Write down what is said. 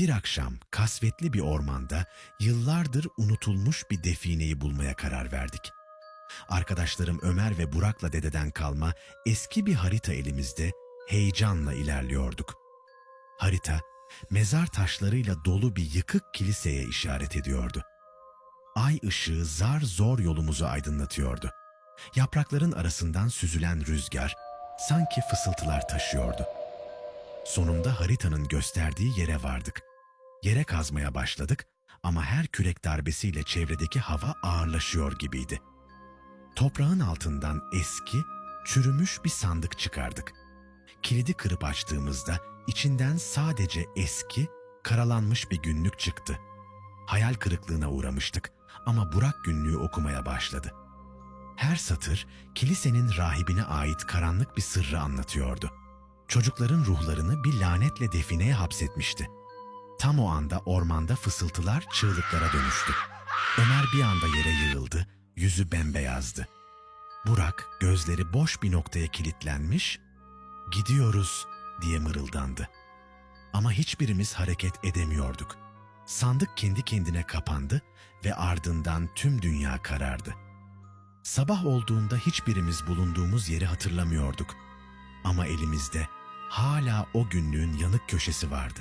Bir akşam kasvetli bir ormanda yıllardır unutulmuş bir defineyi bulmaya karar verdik. Arkadaşlarım Ömer ve Burak'la dededen kalma eski bir harita elimizde heyecanla ilerliyorduk. Harita, mezar taşlarıyla dolu bir yıkık kiliseye işaret ediyordu. Ay ışığı zar zor yolumuzu aydınlatıyordu. Yaprakların arasından süzülen rüzgar sanki fısıltılar taşıyordu. Sonunda haritanın gösterdiği yere vardık. Yere kazmaya başladık ama her kürek darbesiyle çevredeki hava ağırlaşıyor gibiydi. Toprağın altından eski, çürümüş bir sandık çıkardık. Kilidi kırıp açtığımızda içinden sadece eski, karalanmış bir günlük çıktı. Hayal kırıklığına uğramıştık ama Burak günlüğü okumaya başladı. Her satır kilisenin rahibine ait karanlık bir sırrı anlatıyordu. Çocukların ruhlarını bir lanetle defineye hapsetmişti. Tam o anda ormanda fısıltılar çığlıklara dönüştü. Ömer bir anda yere yığıldı, yüzü bembeyazdı. Burak gözleri boş bir noktaya kilitlenmiş, gidiyoruz diye mırıldandı. Ama hiçbirimiz hareket edemiyorduk. Sandık kendi kendine kapandı ve ardından tüm dünya karardı. Sabah olduğunda hiçbirimiz bulunduğumuz yeri hatırlamıyorduk. Ama elimizde hala o günlüğün yanık köşesi vardı.